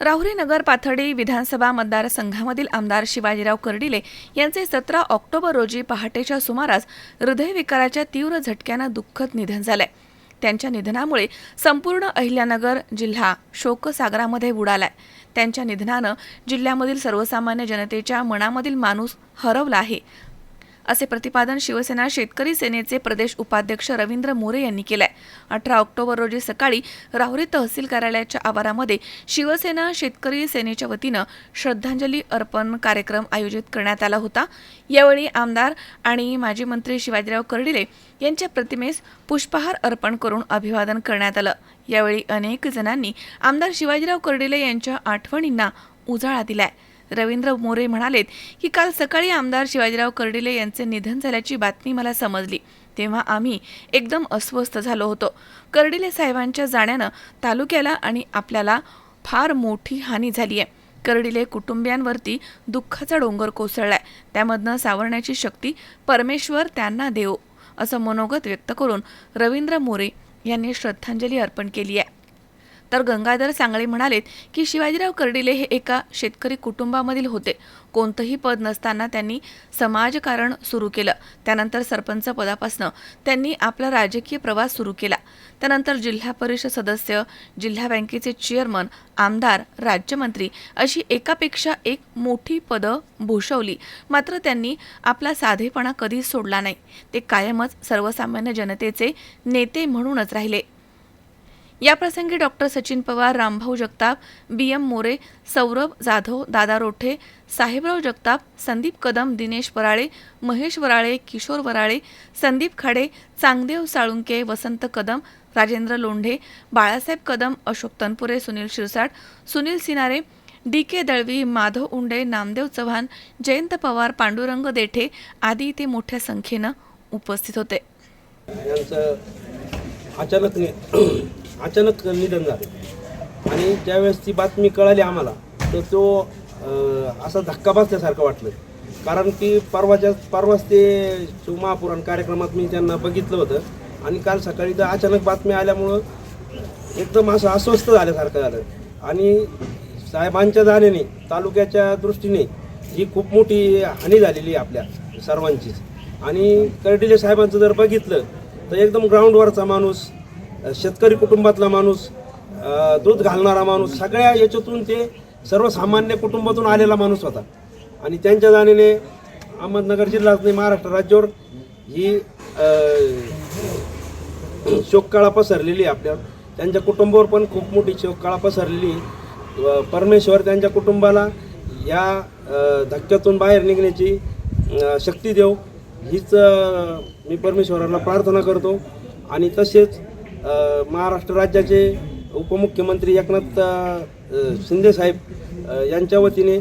राहुरी नगर पाथर्डी विधानसभा मतदारसंघामधील आमदार शिवाजीराव कर्डिले यांचे सतरा ऑक्टोबर रोजी पहाटेच्या सुमारास हृदयविकाराच्या तीव्र झटक्यानं दुःखद निधन झालंय. त्यांच्या निधनामुळे संपूर्ण अहिल्यानगर जिल्हा शोकसागरामध्ये बुडालाय. त्यांच्या निधनानं जिल्ह्यामधील सर्वसामान्य जनतेच्या मनामधील माणूस हरवला आहे. असे प्रतिपादन शिवसेना शेतकरी सेनेचे प्रदेश उपाध्यक्ष रवींद्र मोरे यांनी केलंय. अठरा ऑक्टोबर रोजी सकाळी राहुरी तहसील कार्यालयाच्या आवारामध्ये शिवसेना शेतकरी सेनेच्या वतीनं श्रद्धांजली अर्पण कार्यक्रम आयोजित करण्यात आला होता. यावेळी आमदार आणि माजी मंत्री शिवाजीराव कर्डिले यांच्या प्रतिमेस पुष्पहार अर्पण करून अभिवादन करण्यात आलं. यावेळी अनेक जणांनी आमदार शिवाजीराव कर्डिले यांच्या आठवणींना उजाळा दिलाय. रवींद्र मोरे म्हणालेत की काल सकाळी आमदार शिवाजीराव कर्डिले यांचे निधन झाल्याची बातमी मला समजली. तेव्हा आम्ही एकदम अस्वस्थ झालो होतो. कर्डिले साहेबांच्या जाण्यानं तालुक्याला आणि आपल्याला फार मोठी हानी झाली आहे कर्डिले कुटुंबियांवरती दुःखाचा डोंगर कोसळलाय. त्यामधनं सावरण्याची शक्ती परमेश्वर त्यांना देव असं मनोगत व्यक्त करून रवींद्र मोरे यांनी श्रद्धांजली अर्पण केली आहे तर गंगाधर सांगळे म्हणालेत की शिवाजीराव कर्डिले हे एका शेतकरी कुटुंबामधील होते. कोणतंही पद नसताना त्यांनी समाजकारण सुरू केलं. त्यानंतर सरपंच पदापासनं त्यांनी आपला राजकीय प्रवास सुरू केला. त्यानंतर जिल्हा परिषद सदस्य जिल्हा बँकेचे चेअरमन आमदार राज्यमंत्री अशी एकापेक्षा एक मोठी पदं भूषवली. मात्र त्यांनी आपला साधेपणा कधीच सोडला नाही. ते कायमच सर्वसामान्य जनतेचे नेते म्हणूनच राहिले. याप्रसंगी doctor Sachin Pawar Rambhau Jagtap B M More Saurabh Jadhav Dada Rothe Sahebrao Jagtap Sandeep Kadam Dinesh Varale Mahesh Varale Kishor Varale Sandeep Khade Changdev Salunke Vasant Kadam Rajendra Londhe Balasaheb Kadam Ashok Tanpure Sunil Shirsat Sunil Sinare D K Dalvi Madhav Unde Namdev Chavan Jayant Pawar Pandurang Dethe आदी इथे मोठ्या संख्येनं उपस्थित होते. अचानक अचानक निधन झालं. आणि त्यावेळेस ती बातमी कळाली आम्हाला तर तो असा धक्का बसल्यासारखं वाटलं. कारण की परवाच्या परवाच ते महापुराण कार्यक्रमात मी त्यांना बघितलं होतं. आणि काल सकाळी तर अचानक बातमी आल्यामुळं एकदम असं अस्वस्थ झाल्यासारखं झालं. आणि साहेबांच्या जाण्याने तालुक्याच्या दृष्टीने ही खूप मोठी हानी झालेली आहे आपल्या सर्वांचीच. आणि कर्डिले साहेबांचं जर बघितलं तर एकदम ग्राउंडवरचा माणूस शेतकरी कुटुंबातला माणूस दूध घालणारा माणूस सगळ्या याच्यातून ते सर्वसामान्य कुटुंबातून आलेला माणूस होता. आणि त्यांच्या जाणीने अहमदनगर जिल्हाच नाही महाराष्ट्र राज्यावर ही शोककाळा शोककळा पसरलेली आहे आपल्या. त्यांच्या कुटुंबावर पण खूप मोठी शोककाळा पसरलेली व परमेश्वर त्यांच्या कुटुंबाला या धक्क्यातून बाहेर निघण्याची शक्ती देव. हीच मी परमेश्वराला प्रार्थना करतो. आणि तसेच महाराष्ट्र राज्याचे उपमुख्यमंत्री एकनाथ शिंदे शिंदेसाहेब यांच्या वतीने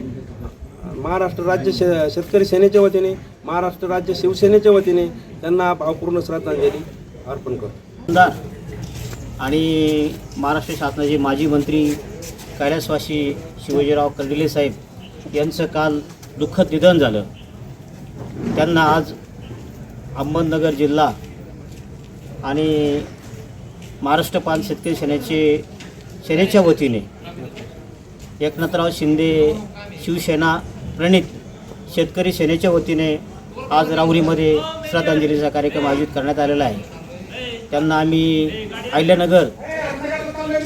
महाराष्ट्र राज्य श शेतकरी सेनेच्या वतीने महाराष्ट्र राज्य शिवसेनेच्या वतीने त्यांना भावपूर्ण श्रद्धांजली अर्पण करतो. आणि महाराष्ट्र शासनाचे माजी मंत्री कैलासवासी शिवाजीराव कर्डिले साहेब यांचं काल दुःखद निधन झालं. त्यांना आज अहमदनगर जिल्हा आणि महाराष्ट्र पाल शेतकरी सेनेचे सेनेच्या वतीने एकनाथराव शिंदे शिवसेना प्रणित शेतकरी सेनेच्या वतीने आज राहुरीमध्ये श्रद्धांजलीचा कार्यक्रम आयोजित करण्यात आलेला आहे. त्यांना आम्ही अहिल्यानगर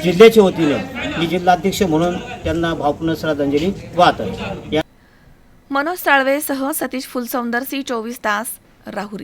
जिल्ह्याच्या वतीनं मी जिल्हाध्यक्ष म्हणून त्यांना भावपूर्ण श्रद्धांजली वाहत आहे या मनोज साळवेसह सतीश फुलसौंदरसी चोवीस तास Rahuri.